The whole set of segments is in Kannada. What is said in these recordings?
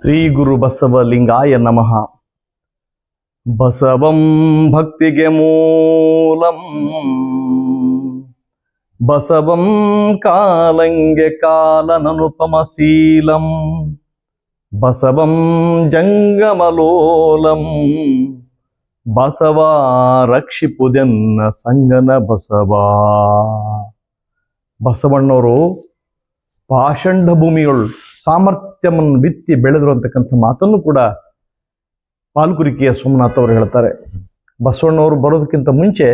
ಶ್ರೀ ಗುರು ಬಸವ ಲಿಂಗಾಯ ನಮಃ. ಬಸವಂ ಭಕ್ತಿಗೆ ಮೂಲಂ. ಬಸವಂ ಕಾಲಂಗೆ ಕಾಲನನುಪಮಶೀಲಂ. ಬಸವಂ ಜಂಗಮಲೋಲಂ. ಬಸವ ರಕ್ಷಿಪುದೆನ್ನ ಸಂಗನ ಬಸವ. ಬಸವಣ್ಣವರು ಪಾಷಂಡ ಭೂಮಿಗಳು ಸಾಮರ್ಥ್ಯವನ್ನು ಬಿತ್ತಿ ಬೆಳೆದರು ಅಂತಕ್ಕಂಥ ಮಾತನ್ನು ಕೂಡ ಪಾಲ್ಕುರಿಕೆಯ ಸೋಮನಾಥ್ ಅವರು ಹೇಳ್ತಾರೆ. ಬಸವಣ್ಣವರು ಬರೋದಕ್ಕಿಂತ ಮುಂಚೆ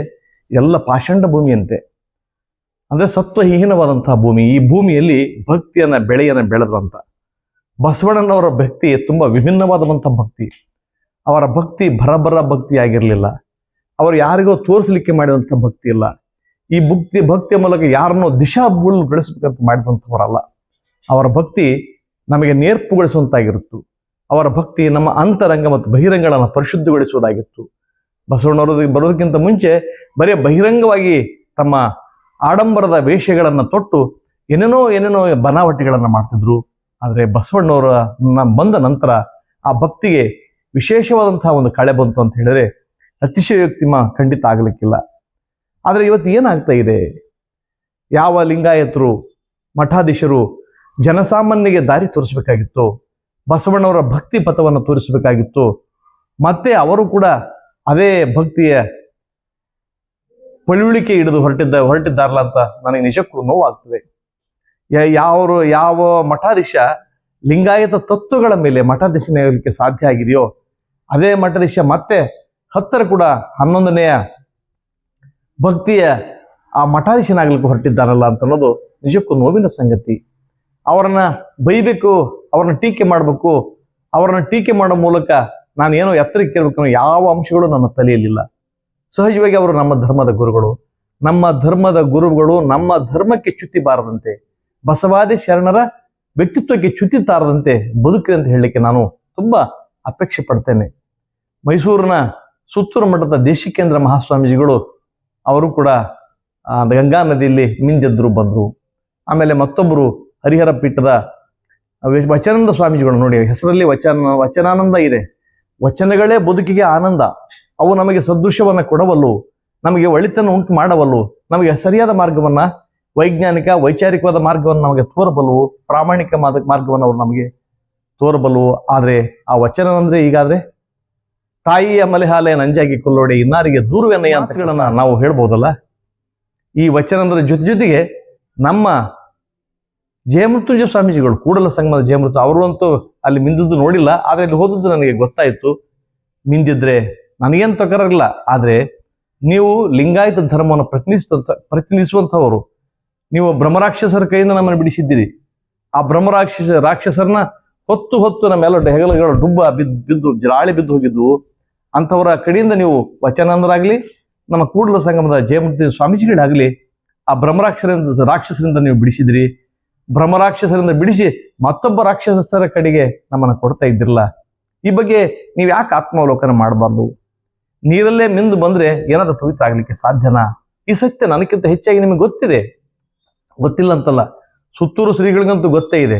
ಎಲ್ಲ ಪಾಷಂಡ ಭೂಮಿಯಂತೆ ಅಂದ್ರೆ ಸತ್ವಹೀನವಾದಂತಹ ಭೂಮಿ, ಈ ಭೂಮಿಯಲ್ಲಿ ಭಕ್ತಿಯನ್ನ, ಬೆಳೆಯನ್ನ ಅಂತ ಬಸವಣ್ಣನವರ ಭಕ್ತಿ ತುಂಬಾ ವಿಭಿನ್ನವಾದಂಥ ಭಕ್ತಿ. ಅವರ ಭಕ್ತಿ ಭರಭರ ಭಕ್ತಿ ಆಗಿರಲಿಲ್ಲ ಅವರು ಯಾರಿಗೋ ತೋರಿಸಲಿಕ್ಕೆ ಮಾಡಿದಂಥ ಭಕ್ತಿ ಇಲ್ಲ. ಈ ಭಕ್ತಿ, ಭಕ್ತಿಯ ಮೂಲಕ ಯಾರನ್ನೋ ಬೆಳೆಸಬೇಕಂತ ಮಾಡಿದಂಥವರಲ್ಲ. ಅವರ ಭಕ್ತಿ ನಮಗೆ ನೇರ್ಪುಗೊಳಿಸುವಂತಾಗಿರುತ್ತು. ಅವರ ಭಕ್ತಿ ನಮ್ಮ ಅಂತರಂಗ ಮತ್ತು ಬಹಿರಂಗಗಳನ್ನು ಪರಿಶುದ್ಧಗೊಳಿಸುವುದಾಗಿತ್ತು. ಬಸವಣ್ಣವರು ಬರೋದಕ್ಕಿಂತ ಮುಂಚೆ ಬರೀ ಬಹಿರಂಗವಾಗಿ ತಮ್ಮ ಆಡಂಬರದ ವೇಷಗಳನ್ನು ತೊಟ್ಟು ಏನೇನೋ ಏನೇನೋ ಬನಾವಟಿಗಳನ್ನು ಮಾಡ್ತಿದ್ರು. ಆದರೆ ಬಸವಣ್ಣವರ ಬಂದ ನಂತರ ಆ ಭಕ್ತಿಗೆ ವಿಶೇಷವಾದಂತಹ ಒಂದು ಕಳೆ ಬಂತು ಅಂತ ಹೇಳಿದ್ರೆ ಅತಿಶಯೋಕ್ತಿಮ ಖಂಡಿತ ಆಗಲಿಕ್ಕಿಲ್ಲ. ಆದರೆ ಇವತ್ತು ಏನಾಗ್ತಾ ಇದೆ? ಯಾವ ಲಿಂಗಾಯತರು, ಮಠಾಧೀಶರು ಜನಸಾಮಾನ್ಯರಿಗೆ ದಾರಿ ತೋರಿಸಬೇಕಾಗಿತ್ತು, ಬಸವಣ್ಣವರ ಭಕ್ತಿ ಪಥವನ್ನು ತೋರಿಸಬೇಕಾಗಿತ್ತು, ಮತ್ತೆ ಅವರು ಕೂಡ ಅದೇ ಭಕ್ತಿಯ ಪಳುವಳಿಕೆ ಹಿಡಿದು ಹೊರಟಿದ್ದ, ಹೊರಟಿದ್ದಾರಲ್ಲ ಅಂತ ನನಗೆ ನಿಜಕ್ಕೂ ನೋವಾಗ್ತದೆ. ಯಾವ ಯಾವ ಮಠಾಧೀಶ ಲಿಂಗಾಯತ ತತ್ವಗಳ ಮೇಲೆ ಮಠಾಧೀಶನಾಗಲಿಕ್ಕೆ ಸಾಧ್ಯ ಆಗಿದೆಯೋ, ಅದೇ ಮಠಾಧೀಶ ಮತ್ತೆ ಹತ್ತರ ಕೂಡ ಹನ್ನೊಂದನೆಯ ಭಕ್ತಿಯ ಆ ಮಠಾಧೀಶನಾಗ್ಲಿಕ್ಕೆ ಹೊರಟಿದ್ದಾರಲ್ಲ ಅಂತ ಅನ್ನೋದು ನಿಜಕ್ಕೂ ನೋವಿನ ಸಂಗತಿ. ಅವರನ್ನ ಬೈಬೇಕು, ಅವ್ರನ್ನ ಟೀಕೆ ಮಾಡಬೇಕು, ಅವರನ್ನ ಟೀಕೆ ಮಾಡೋ ಮೂಲಕ ನಾನು ಏನೋ ಎತ್ತರಕ್ಕೆ ಕೇಳಬೇಕು ಯಾವ ಅಂಶಗಳು ನನ್ನ ತಲೆಯಲ್ಲಿಲ್ಲ. ಸಹಜವಾಗಿ ಅವರು ನಮ್ಮ ಧರ್ಮದ ಗುರುಗಳು. ನಮ್ಮ ಧರ್ಮದ ಗುರುಗಳು ನಮ್ಮ ಧರ್ಮಕ್ಕೆ ಚ್ಯುತಿ ಬಾರದಂತೆ, ಬಸವಾದಿ ಶರಣರ ವ್ಯಕ್ತಿತ್ವಕ್ಕೆ ಚ್ಯುತಿ ತಾರದಂತೆ ಬದುಕಿ ಅಂತ ಹೇಳಲಿಕ್ಕೆ ನಾನು ತುಂಬಾ ಅಪೇಕ್ಷೆ ಪಡ್ತೇನೆ. ಮೈಸೂರಿನ ಸುತ್ತೂರು ಮಠದ ದೇಶಿಕೇಂದ್ರ ಮಹಾಸ್ವಾಮೀಜಿಗಳು ಅವರು ಕೂಡ ಗಂಗಾ ನದಿಯಲ್ಲಿ ಮಿಂಜದ್ರು ಬಂದರು. ಆಮೇಲೆ ಮತ್ತೊಬ್ಬರು ಹರಿಹರ ಪೀಠದ ವಚನಂದ ಸ್ವಾಮೀಜಿಗಳು ನೋಡಿ, ಹೆಸರಲ್ಲಿ ವಚನ, ವಚನಾನಂದ ಇದೆ. ವಚನಗಳೇ ಬದುಕಿಗೆ ಆನಂದ. ಅವು ನಮಗೆ ಸದೃಶ್ಯವನ್ನು ಕೊಡವಲ್ಲು, ನಮಗೆ ಒಳಿತನ್ನು ಉಂಟು ಮಾಡವಲ್ಲು, ನಮಗೆ ಸರಿಯಾದ ಮಾರ್ಗವನ್ನ, ವೈಜ್ಞಾನಿಕ, ವೈಚಾರಿಕವಾದ ಮಾರ್ಗವನ್ನು ನಮಗೆ ತೋರಬಲ್ಲವು ಪ್ರಾಮಾಣಿಕ ಮಾರ್ಗವನ್ನು ಅವರು ನಮಗೆ ತೋರಬಲ್ಲವು ಆದರೆ ಆ ವಚನ ಅಂದರೆ ಈಗಾದ್ರೆ ತಾಯಿಯ ಮಲೆಹಾಲೆ ನಂಜಾಗಿ ಕೊಲ್ಲೋಡೆ ಇನ್ನಾರಿಗೆ ದೂರವೆನ್ನೆಯ ಅಂತಗಳನ್ನ ನಾವು ಹೇಳ್ಬೋದಲ್ಲ? ಈ ವಚನದ ಜೊತೆ ಜೊತೆಗೆ ನಮ್ಮ ಜಯಮೃತ್ಯುಂಜಯ ಸ್ವಾಮೀಜಿಗಳು ಕೂಡಲ ಸಂಗಮದ ಜಯಮೃತ ಅವರು ಅಂತೂ ಅಲ್ಲಿ ಮಿಂದಿದ್ದು ನೋಡಿಲ್ಲ ಆದ್ರೆ ಇಲ್ಲಿ ಹೋದದ್ದು ನನಗೆ ಗೊತ್ತಾಯಿತು. ಮಿಂದಿದ್ರೆ ನನಗೇನು ತೊಗರಲ್ಲ ಆದ್ರೆ ನೀವು ಲಿಂಗಾಯತ ಧರ್ಮವನ್ನು ಪ್ರತಿನಿಧಿಸುವಂತ ಪ್ರತಿನಿಧಿಸುವಂಥವರು ನೀವು ಬ್ರಹ್ಮರಾಕ್ಷಸರ ಕೈಯಿಂದ ನಮ್ಮನ್ನು ಬಿಡಿಸಿದ್ದೀರಿ. ಆ ಬ್ರಹ್ಮರಾಕ್ಷಸ ರಾಕ್ಷಸರನ್ನ ಹೊತ್ತು ಹೊತ್ತು ನಮ್ಮೆಲ್ಲ ಹೆಗಲುಗಳು ಡುಬ್ಬ ಬಿದ್ದು ಬಿದ್ದು ಜಾಳಿ ಬಿದ್ದು ಹೋಗಿದ್ವು. ಅಂಥವರ ಕಡೆಯಿಂದ ನೀವು ವಚನಂದರಾಗಲಿ ನಮ್ಮ ಕೂಡಲ ಸಂಗಮದ ಜಯಮೂರ್ತಿ ಸ್ವಾಮೀಜಿಗಳಾಗಲಿ, ಆ ಬ್ರಹ್ಮರಾಕ್ಷಸರಿಂದ, ರಾಕ್ಷಸರಿಂದ ನೀವು ಬಿಡಿಸಿದ್ರಿ. ಬ್ರಹ್ಮರಾಕ್ಷಸರಿಂದ ಬಿಡಿಸಿ ಮತ್ತೊಬ್ಬ ರಾಕ್ಷಸರ ಕಡೆಗೆ ನಮ್ಮನ್ನು ಕೊಡ್ತಾ ಇದ್ದಿರಲ್ಲ. ಈ ಬಗ್ಗೆ ನೀವು ಯಾಕೆ ಆತ್ಮಾವಲೋಕನ ಮಾಡಬಾರ್ದು? ನೀರಲ್ಲೇ ಮಿಂದು ಬಂದ್ರೆ ಏನಾದರೂ ಪವಿತ್ರ ಆಗಲಿಕ್ಕೆ ಸಾಧ್ಯನಾ? ಈ ಸತ್ಯ ನನಗಿಂತ ಹೆಚ್ಚಾಗಿ ನಿಮಗೆ ಗೊತ್ತಿದೆ. ಗೊತ್ತಿಲ್ಲ ಅಂತಲ್ಲ ಸುತ್ತೂರು ಶ್ರೀಗಳಿಗಂತೂ ಗೊತ್ತೇ ಇದೆ.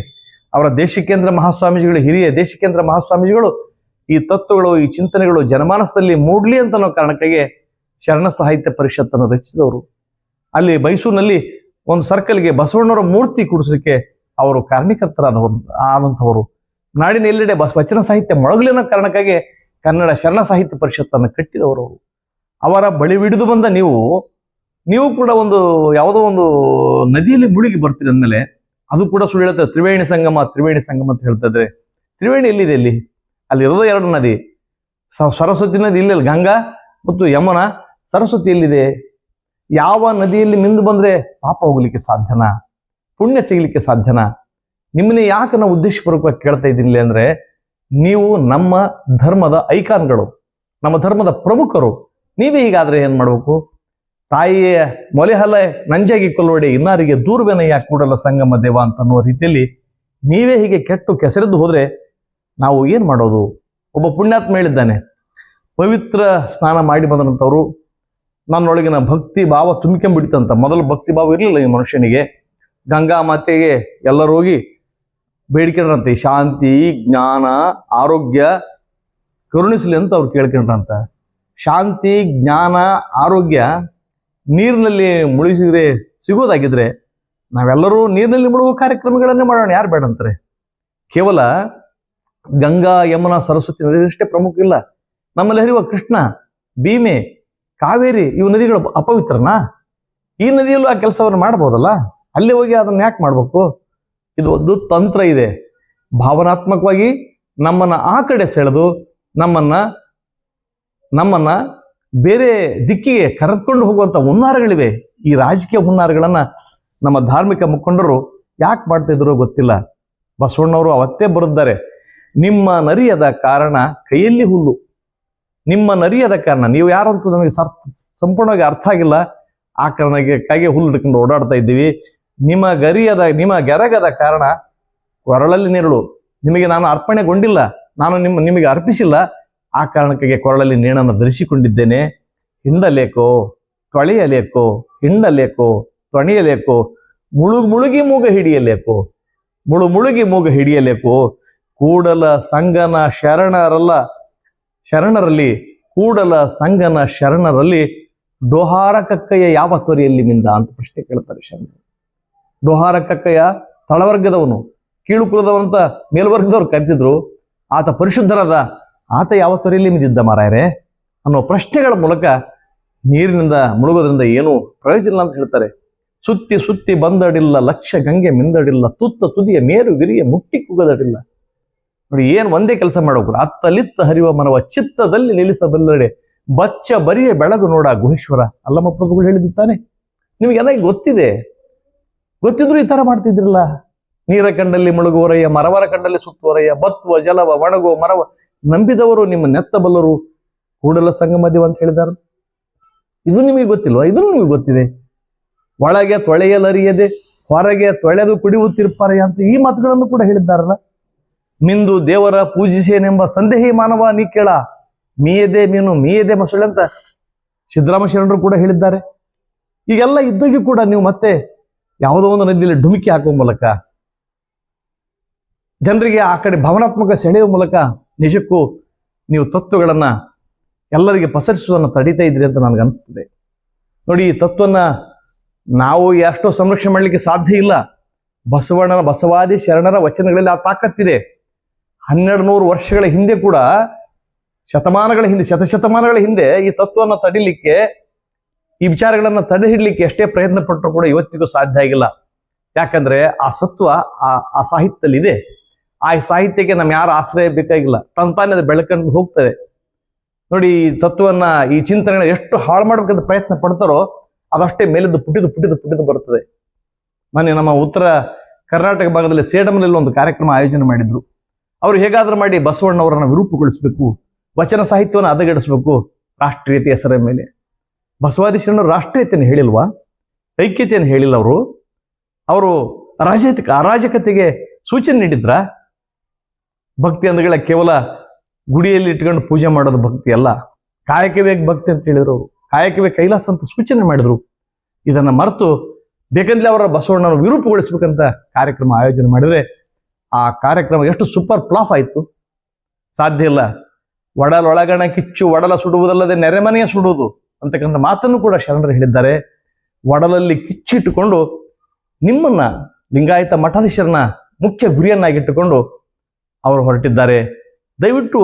ಅವರ ದೇಶಿಕೇಂದ್ರ ಮಹಾಸ್ವಾಮೀಜಿಗಳು, ಹಿರಿಯ ದೇಶಿಕೇಂದ್ರ ಮಹಾಸ್ವಾಮೀಜಿಗಳು ಈ ತತ್ವಗಳು, ಈ ಚಿಂತನೆಗಳು ಜನಮಾನಸದಲ್ಲಿ ಮೂಡ್ಲಿ ಅಂತ ಅನ್ನೋ ಕಾರಣಕ್ಕಾಗಿ ಶರಣ ಸಾಹಿತ್ಯ ಪರಿಷತ್ತನ್ನು ರಚಿಸಿದವರು. ಅಲ್ಲಿ ಮೈಸೂರಿನಲ್ಲಿ ಒಂದು ಸರ್ಕಲ್ಗೆ ಬಸವಣ್ಣವರ ಮೂರ್ತಿ ಕೂಡಿಸಲಿಕ್ಕೆ ಅವರು ಕಾರಣೀಕರ್ತರಾದವರು ಆದಂಥವರು. ನಾಡಿನ ಎಲ್ಲೆಡೆ ಬಸ್, ವಚನ ಸಾಹಿತ್ಯ ಮೊಳಗಲಿ ಅನ್ನೋ ಕಾರಣಕ್ಕಾಗಿ ಕನ್ನಡ ಶರಣ ಸಾಹಿತ್ಯ ಪರಿಷತ್ತನ್ನು ಕಟ್ಟಿದವರು ಅವರು. ಅವರ ಬಳಿ ಹಿಡಿದು ಬಂದ ನೀವು ನೀವು ಕೂಡ ಒಂದು, ಯಾವುದೋ ಒಂದು ನದಿಯಲ್ಲಿ ಮುಳುಗಿ ಬರ್ತೀರಿ ಅಂದಮೇಲೆ ಅದು ಕೂಡ ಸುಳ್ಳು ಹೇಳ್ತಾರೆ ತ್ರಿವೇಣಿ ಸಂಗಮ ತ್ರಿವೇಣಿ ಸಂಗಮ ಅಂತ ಹೇಳ್ತಾ ಇದ್ರೆ ತ್ರಿವೇಣಿ ಎಲ್ಲಿದೆ ಇಲ್ಲಿ ಅಲ್ಲಿ ಇರೋದು ಎರಡು ನದಿ. ಸರಸ್ವತಿ ನದಿ ಇಲ್ಲಿ ಗಂಗಾ ಮತ್ತು ಯಮುನಾ ಸರಸ್ವತಿ ಎಲ್ಲಿದೆ ಯಾವ ನದಿಯಲ್ಲಿ ನಿಂದು ಬಂದ್ರೆ ಪಾಪ ಹೋಗ್ಲಿಕ್ಕೆ ಸಾಧ್ಯನಾ? ಪುಣ್ಯ ಸಿಗಲಿಕ್ಕೆ ಸಾಧ್ಯನಾ? ನಿಮ್ಮನ್ನೇ ಯಾಕೆ ನಾವು ಉದ್ದೇಶಪೂರ್ವಕವಾಗಿ ಕೇಳ್ತಾ ಇದ್ದೀನಿ ಅಂದ್ರೆ, ನೀವು ನಮ್ಮ ಧರ್ಮದ ಐಕಾನ್ಗಳು, ನಮ್ಮ ಧರ್ಮದ ಪ್ರಮುಖರು. ನೀವೇ ಹೀಗಾದ್ರೆ ಏನ್ ಮಾಡಬೇಕು? ತಾಯಿಯ ಮೊಲೆಹಲೆ ನಂಜಾಗಿ ಕೊಲ್ಲೋಡೆ ಇನ್ನಾರಿಗೆ ದೂರ್ವೆನಯ್ಯ ಕೂಡಲ ಸಂಗಮ ದೇವ ಅಂತ ಅನ್ನೋ ರೀತಿಯಲ್ಲಿ ನೀವೇ ಹೀಗೆ ಕೆಟ್ಟು ಕೆಸರಿದ್ದು ಹೋದ್ರೆ ನಾವು ಏನು ಮಾಡೋದು? ಒಬ್ಬ ಪುಣ್ಯಾತ್ಮ ಹೇಳಿದ್ದಾನೆ, ಪವಿತ್ರ ಸ್ನಾನ ಮಾಡಿ ಬಂದಂಥವ್ರು ನನ್ನೊಳಗಿನ ಭಕ್ತಿ ಭಾವ ತುಂಬಿಕೊಂಡ್ಬಿಡ್ತಂತ ಮೊದಲು ಭಕ್ತಿ ಭಾವ ಇರಲಿಲ್ಲ ಈ ಮನುಷ್ಯನಿಗೆ. ಗಂಗಾ ಮಾತೆಗೆ ಎಲ್ಲರೂ ಹೋಗಿ ಬೇಡ್ಕೊಂಡ್ರಂತೆ ಶಾಂತಿ, ಜ್ಞಾನ, ಆರೋಗ್ಯ, ಕರುಣಿಸಲಿ ಅಂತ ಅವ್ರು ಕೇಳ್ಕೊಂಡ್ರಂತ. ಶಾಂತಿ, ಜ್ಞಾನ, ಆರೋಗ್ಯ ನೀರಿನಲ್ಲಿ ಮುಳುಗಿಸಿದ್ರೆ ಸಿಗೋದಾಗಿದ್ರೆ ನಾವೆಲ್ಲರೂ ನೀರಿನಲ್ಲಿ ಮುಳುಗುವ ಕಾರ್ಯಕ್ರಮಗಳನ್ನೇ ಮಾಡೋಣ. ಯಾರು ಬೇಡ ಅಂತಾರೆ? ಕೇವಲ ಗಂಗಾ, ಯಮುನಾ, ಸರಸ್ವತಿ ನದಿಗಳಷ್ಟೇ ಪ್ರಮುಖ ಇಲ್ಲ. ನಮ್ಮಲ್ಲಿ ಹರಿಯುವ ಕೃಷ್ಣ, ಭೀಮೆ, ಕಾವೇರಿ ಇವು ನದಿಗಳು ಅಪವಿತ್ರನಾ? ಈ ನದಿಯಲ್ಲೂ ಆ ಕೆಲಸವನ್ನು ಮಾಡ್ಬೋದಲ್ಲ? ಅಲ್ಲಿ ಹೋಗಿ ಅದನ್ನ ಯಾಕೆ ಮಾಡ್ಬೇಕು? ಇದು ಒಂದು ತಂತ್ರ ಇದೆ. ಭಾವನಾತ್ಮಕವಾಗಿ ನಮ್ಮನ್ನ ಆ ಕಡೆ ಸೆಳೆದು ನಮ್ಮನ್ನ ನಮ್ಮನ್ನ ಬೇರೆ ದಿಕ್ಕಿಗೆ ಕರೆದುಕೊಂಡು ಹೋಗುವಂತ ಹುನ್ನಾರಗಳಿವೆ. ಈ ರಾಜಕೀಯ ಹುನ್ನಾರಗಳನ್ನ ನಮ್ಮ ಧಾರ್ಮಿಕ ಮುಖಂಡರು ಯಾಕೆ ಮಾಡ್ತಾ ಇದ್ರು ಗೊತ್ತಿಲ್ಲ. ಬಸವಣ್ಣವರು ಅವತ್ತೇ ಬರುತ್ತಾರೆ ನಿಮ್ಮ ನರಿಯದ ಕಾರಣ ಕೈಯಲ್ಲಿ ಹುಲ್ಲು. ನಿಮ್ಮ ನರಿಯದ ಕಾರಣ, ನೀವು ಯಾರು ಅಂತ ನಮಗೆ ಸಂಪೂರ್ಣವಾಗಿ ಅರ್ಥ ಆಗಿಲ್ಲ. ಆ ಕಾರಣಕ್ಕಾಗಿ ಹುಲ್ಲು ಹಿಡ್ಕೊಂಡು ಓಡಾಡ್ತಾ ಇದ್ದೀವಿ. ನಿಮ್ಮ ಗರಿಯದ, ನಿಮ್ಮ ಗೆರಗದ ಕಾರಣ ಕೊರಳಲ್ಲಿ ನೆರಳು. ನಿಮಗೆ ನಾನು ಅರ್ಪಣೆಗೊಂಡಿಲ್ಲ. ನಾನು ನಿಮ್ಮ, ನಿಮಗೆ ಅರ್ಪಿಸಿಲ್ಲ. ಆ ಕಾರಣಕ್ಕಾಗಿ ಕೊರಳಲ್ಲಿ ನೇಣನ್ನು ಧರಿಸಿಕೊಂಡಿದ್ದೇನೆ. ಹಿಂಡಲೇಕೋ, ತೊಳೆಯಲೇಕೋ, ಹಿಂಡಲೇಕೋ, ತೊಣೆಯಲೇಕೋ, ಮುಳುಗು ಮುಳುಗಿ ಮೂಗ ಹಿಡಿಯಲೇಕೋ, ಮುಳು ಮುಳುಗಿ ಮೂಗ ಹಿಡಿಯಲೇಕೋ ಕೂಡಲ ಸಂಗನ ಶರಣರಲ್ಲ, ಶರಣರಲ್ಲಿ, ಕೂಡಲ ಸಂಗನ ಶರಣರಲ್ಲಿ ಡೋಹಾರ ಕಕ್ಕಯ್ಯ ಯಾವ ತೊರೆಯಲ್ಲಿ ಮಿಂದ ಅಂತ ಪ್ರಶ್ನೆ ಕೇಳ್ತಾರೆ ಶರಣರು. ಡೋಹಾರ ಕಕ್ಕಯ್ಯ ತಳವರ್ಗದವನು ಕೀಳು ಕುಲದವಂತ ಮೇಲ್ವರ್ಗದವ್ರು ಕರೆದಿದ್ರು, ಆತ ಪರಿಶುದ್ಧರಾದ, ಆತ ಯಾವ ತೊರೆಯಲ್ಲಿ ಮಿದ್ದಿದ್ದ ಮಾರಾಯರೆ? ಅನ್ನೋ ಪ್ರಶ್ನೆಗಳ ಮೂಲಕ ನೀರಿನಿಂದ ಮುಳುಗೋದ್ರಿಂದ ಏನು ಪ್ರಯೋಜನ ಅಂತ ಹೇಳ್ತಾರೆ. ಸುತ್ತಿ ಸುತ್ತಿ ಬಂದಡಿಲ್ಲ, ಲಕ್ಷ ಗಂಗೆ ಮಿಂದಡಿಲ್ಲ, ತುತ್ತ ತುದಿಯ ಮೇರು ಗಿರಿಯ ಮುಟ್ಟಿ ಕುಗದಡಿಲ್ಲ ನೋಡಿ, ಏನ್ ಒಂದೇ ಕೆಲಸ ಮಾಡಬೇಕು? ಅತ್ತಲಿತ್ತ ಹರಿಯುವ ಮನವ ಚಿತ್ತದಲ್ಲಿ ನಿಲ್ಲಿಸಬಲ್ಲಡೆ. ಬಚ್ಚ ಬರಿಯ ಬೆಳಗು ನೋಡ ಗುಹೇಶ್ವರ. ಅಲ್ಲಮ್ಮ ಪ್ರಭುಗಳು ಹೇಳಿದ್ದು ತಾನೆ ನಿಮಗೆಲ್ಲ ಗೊತ್ತಿದೆ. ಗೊತ್ತಿದ್ರು ಈ ತರ ಮಾಡ್ತಿದ್ರಲ್ಲ? ನೀರ ಕಂಡಲ್ಲಿ ಮುಳುಗುವರಯ್ಯ ಮರವರ ಕಂಡಲ್ಲಿ ಸುತ್ತುವರಯ್ಯ ಬತ್ತುವ ಜಲವ ಒಣಗುವ ಮರವ. ನಂಬಿದವರು ನಿಮ್ಮ ನೆತ್ತಬಲ್ಲರು. ಕೂಡಲ ಸಂಗಮದೇವ ಅಂತ ಹೇಳಿದಾರ ಇದು ನಿಮಗೆ ಗೊತ್ತಿಲ್ವಾ? ಇದು ನಿಮಗೆ ಗೊತ್ತಿದೆ. ಒಳಗೆ ತೊಳೆಯಲರಿಯದೆ, ಹೊರಗೆ ತೊಳೆದು ಕುಡಿಯುತ್ತಿರ್ಪಾರಯ್ಯ ಅಂತ ಈ ಮಾತುಗಳನ್ನು ಕೂಡ ಹೇಳಿದ್ದಾರಲ್ಲ. ಮಿಂದು ದೇವರ ಪೂಜಿಸೇನೆಂಬ ಸಂದೇಹಿ ಮಾನವ ನೀ ಕೇಳ. ಮೀಯದೆ ಮೀನು, ಮೀಯದೆ ಮೊಸಳೆ ಅಂತ ಸಿದ್ದರಾಮ ಶರಣರು ಕೂಡ ಹೇಳಿದ್ದಾರೆ. ಈಗೆಲ್ಲ ಇದ್ದಾಗಿ ಕೂಡ ನೀವು ಮತ್ತೆ ಯಾವುದೋ ಒಂದು ನದಿಯಲ್ಲಿ ಡುಮುಕಿ ಹಾಕುವ ಮೂಲಕ, ಜನರಿಗೆ ಆ ಕಡೆ ಭಾವನಾತ್ಮಕ ಸೆಳೆಯುವ ಮೂಲಕ ನಿಜಕ್ಕೂ ನೀವು ತತ್ವಗಳನ್ನ ಎಲ್ಲರಿಗೆ ಪಸರಿಸುವುದನ್ನು ತಡೀತಾ ಇದ್ರಿ ಅಂತ ನನಗೆ ಅನಿಸ್ತದೆ. ನೋಡಿ, ಈ ತತ್ವನ್ನ ನಾವು ಎಷ್ಟೋ ಸಂರಕ್ಷಣೆ ಮಾಡಲಿಕ್ಕೆ ಸಾಧ್ಯ ಇಲ್ಲ. ಬಸವಣ್ಣನ ಬಸವಾದಿ ಶರಣರ ವಚನಗಳಲ್ಲಿ ಆ ತಾಕತ್ತಿದೆ. ಹನ್ನೆರಡು ನೂರು ವರ್ಷಗಳ ಹಿಂದೆ ಕೂಡ, ಶತಮಾನಗಳ ಹಿಂದೆ, ಶತಶತಮಾನಗಳ ಹಿಂದೆ ಈ ತತ್ವವನ್ನು ತಡಿಲಿಕ್ಕೆ, ಈ ವಿಚಾರಗಳನ್ನ ತಡೆ ಹಿಡಲಿಕ್ಕೆ ಎಷ್ಟೇ ಪ್ರಯತ್ನ ಪಟ್ಟರು ಕೂಡ ಇವತ್ತಿಗೂ ಸಾಧ್ಯ ಆಗಿಲ್ಲ. ಯಾಕಂದ್ರೆ ಆ ಸತ್ವ ಆ ಆ ಸಾಹಿತ್ಯದಲ್ಲಿ ಇದೆ ಆ ಸಾಹಿತ್ಯಕ್ಕೆ ನಮ್ಮ ಯಾರು ಆಶ್ರಯ ಬೇಕಾಗಿಲ್ಲ. ತಂತಾನೆ ಅದು ಬೆಳಕಂಡು ಹೋಗ್ತದೆ. ನೋಡಿ, ಈ ತತ್ವವನ್ನ, ಈ ಚಿಂತನೆ ಎಷ್ಟು ಹಾಳು ಮಾಡಬೇಕಂತ ಪ್ರಯತ್ನ ಪಡ್ತಾರೋ ಅದಷ್ಟೇ ಮೇಲಿದ್ದು ಪುಟಿದು ಪುಟಿದು ಪುಟಿದು ಬರ್ತದೆ ಮೊನ್ನೆ ನಮ್ಮ ಉತ್ತರ ಕರ್ನಾಟಕ ಭಾಗದಲ್ಲಿ ಸೇಡಮ್ನಲ್ಲಿ ಒಂದು ಕಾರ್ಯಕ್ರಮ ಆಯೋಜನೆ ಮಾಡಿದ್ರು. ಅವರು ಹೇಗಾದ್ರೂ ಮಾಡಿ ಬಸವಣ್ಣವರನ್ನ ವಿರೂಪಗೊಳಿಸಬೇಕು, ವಚನ ಸಾಹಿತ್ಯವನ್ನು ಹದಗೆಡಿಸಬೇಕು, ರಾಷ್ಟ್ರೀಯತೆ ಹೆಸರ ಮೇಲೆ. ಬಸವಾದಿ ರಾಷ್ಟ್ರೀಯತೆಯನ್ನು ಹೇಳಿಲ್ವಾ? ಐಕ್ಯತೆಯನ್ನು ಹೇಳಿಲ್ಲ ಅವರು. ಅವರು ಅರಾಜಕ ಅರಾಜಕತೆಗೆ ಸೂಚನೆ ನೀಡಿದ್ರ? ಭಕ್ತಿ ಅಂದಗಳ ಕೇವಲ ಗುಡಿಯಲ್ಲಿ ಇಟ್ಕೊಂಡು ಪೂಜೆ ಮಾಡೋದು ಭಕ್ತಿ ಅಲ್ಲ. ಕಾಯಕವೇ ಭಕ್ತಿ ಅಂತ ಹೇಳಿದ್ರು ಕಾಯಕವೇ ಕೈಲಾಸ ಅಂತ ಸೂಚನೆ ಮಾಡಿದ್ರು. ಇದನ್ನ ಮರೆತು ಬೇಕಂದ್ರೆ ಅವರ ಬಸವಣ್ಣನ ವಿರೂಪಗೊಳಿಸ್ಬೇಕಂತ ಕಾರ್ಯಕ್ರಮ ಆಯೋಜನೆ ಮಾಡಿದ್ರೆ ಆ ಕಾರ್ಯಕ್ರಮ ಎಷ್ಟು ಸೂಪರ್ ಫ್ಲಾಪ್ ಆಯಿತು. ಸಾಧ್ಯ ಇಲ್ಲ. ಒಡಲೊಳಗಣ ಕಿಚ್ಚು, ಒಡಲ ಸುಡುವುದಲ್ಲದೆ ನೆರೆಮನೆಯ ಸುಡುವುದು ಅಂತಕ್ಕಂಥ ಮಾತನ್ನು ಕೂಡ ಶರಣರು ಹೇಳಿದ್ದಾರೆ. ಒಡಲಲ್ಲಿ ಕಿಚ್ಚಿಟ್ಟುಕೊಂಡು ನಿಮ್ಮನ್ನ ಲಿಂಗಾಯತ ಮಠಾಧೀಶರನ್ನ ಮುಖ್ಯ ಗುರಿಯನ್ನಾಗಿಟ್ಟುಕೊಂಡು ಅವರು ಹೊರಟಿದ್ದಾರೆ. ದಯವಿಟ್ಟು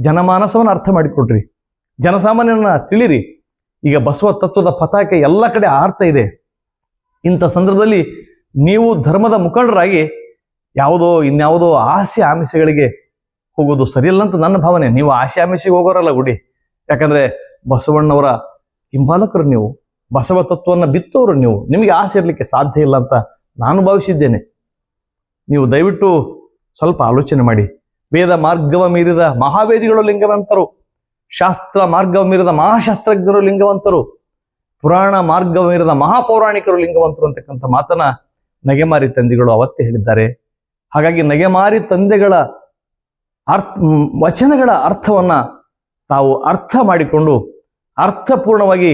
ಜನಮಾನಸವನ್ನು ಅರ್ಥ ಮಾಡಿಕೊಡ್ರಿ ಜನಸಾಮಾನ್ಯರನ್ನ ತಿಳಿರಿ. ಈಗ ಬಸವ ತತ್ವದ ಪತಾಕೆ ಎಲ್ಲ ಕಡೆ ಆರ್ತಾ ಇದೆ. ಇಂಥ ಸಂದರ್ಭದಲ್ಲಿ ನೀವು ಧರ್ಮದ ಮುಖಂಡರಾಗಿ ಯಾವುದೋ, ಇನ್ಯಾವುದೋ ಆಸೆ ಆಮಿಷಗಳಿಗೆ ಹೋಗೋದು ಸರಿಯಲ್ಲ ಅಂತ ನನ್ನ ಭಾವನೆ. ನೀವು ಆಸೆ ಆಮಿಷಿಗೆ ಹೋಗೋರಲ್ಲ ಗುಡಿ. ಯಾಕಂದ್ರೆ ಬಸವಣ್ಣವರ ಹಿಂಬಾಲಕರು ನೀವು. ಬಸವ ತತ್ವವನ್ನು ಬಿತ್ತೋರು ನೀವು. ನಿಮಗೆ ಆಸೆ ಇರಲಿಕ್ಕೆ ಸಾಧ್ಯ ಇಲ್ಲ ಅಂತ ನಾನು ಭಾವಿಸಿದ್ದೇನೆ. ನೀವು ದಯವಿಟ್ಟು ಸ್ವಲ್ಪ ಆಲೋಚನೆ ಮಾಡಿ. ವೇದ ಮಾರ್ಗವ ಮೀರಿದ ಮಹಾವೇದಿಗಳು ಲಿಂಗವಂತರು. ಶಾಸ್ತ್ರ ಮಾರ್ಗವ ಮೀರಿದ ಮಹಾಶಾಸ್ತ್ರಜ್ಞರು ಲಿಂಗವಂತರು. ಪುರಾಣ ಮಾರ್ಗವ ಮೀರಿದ ಮಹಾಪೌರಾಣಿಕರು ಲಿಂಗವಂತರು ಅಂತಕ್ಕಂಥ ಮಾತನ್ನ ನಗೆಮಾರಿ ತಂದಿಗಳು ಅವತ್ತೇ ಹೇಳಿದ್ದಾರೆ. ಹಾಗಾಗಿ ನಗೆಮಾರಿ ತಂದೆಗಳ ಅರ್ಥ, ವಚನಗಳ ಅರ್ಥವನ್ನ ತಾವು ಅರ್ಥ ಮಾಡಿಕೊಂಡು ಅರ್ಥಪೂರ್ಣವಾಗಿ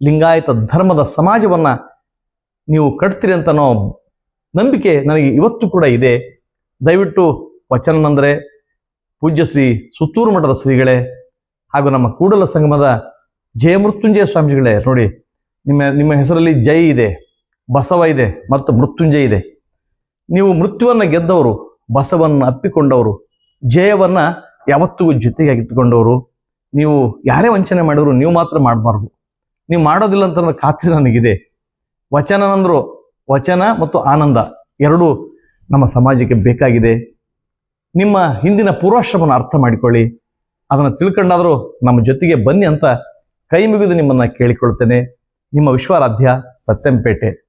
ಲಿಂಗಾಯತ ಧರ್ಮದ ಸಮಾಜವನ್ನ ನೀವು ಕಟ್ತೀರಿ ಅಂತ ಅನ್ನೋ ನಂಬಿಕೆ ನನಗೆ ಇವತ್ತು ಕೂಡ ಇದೆ. ದಯವಿಟ್ಟು ವಚನನಂದರೆ ಪೂಜ್ಯ ಶ್ರೀ ಸುತ್ತೂರು ಮಠದ ಶ್ರೀಗಳೇ ಹಾಗೂ ನಮ್ಮ ಕೂಡಲ ಸಂಗಮದ ಜಯಮೃತ್ಯುಂಜಯ ಸ್ವಾಮಿಗಳೇ ನೋಡಿ, ನಿಮ್ಮ ನಿಮ್ಮ ಹೆಸರಲ್ಲಿ ಜೈ ಇದೆ, ಬಸವ ಇದೆ ಮತ್ತು ಮೃತ್ಯುಂಜಯ ಇದೆ. ನೀವು ಮೃತ್ಯುವನ್ನು ಗೆದ್ದವರು, ಬಸವನ್ನು ಅಪ್ಪಿಕೊಂಡವರು, ಜಯವನ್ನು ಯಾವತ್ತಿಗೂ ಜೊತೆಗಾಗಿಟ್ಟುಕೊಂಡವರು ನೀವು ಯಾರೇ ವಂಚನೆ ಮಾಡಿದ್ರು ನೀವು ಮಾತ್ರ ಮಾಡಬಾರ್ದು. ನೀವು ಮಾಡೋದಿಲ್ಲ ಅಂತ ಖಾತ್ರಿ ನನಗಿದೆ. ವಚನ ಅಂದರು ವಚನ ಮತ್ತು ಆನಂದ ಎರಡೂ ನಮ್ಮ ಸಮಾಜಕ್ಕೆ ಬೇಕಾಗಿದೆ. ನಿಮ್ಮ ಹಿಂದಿನ ಪೂರ್ವಾಶ್ರಮನ ಅರ್ಥ ಮಾಡಿಕೊಳ್ಳಿ. ಅದನ್ನು ತಿಳ್ಕೊಂಡಾದರೂ ನಮ್ಮ ಜೊತೆಗೆ ಬನ್ನಿ ಅಂತ ಕೈ ಮುಗಿದು ನಿಮ್ಮನ್ನು ಕೇಳಿಕೊಳ್ತೇನೆ. ನಿಮ್ಮ ವಿಶ್ವಾರಾಧ್ಯ ಸತ್ಯಂಪೇಟೆ.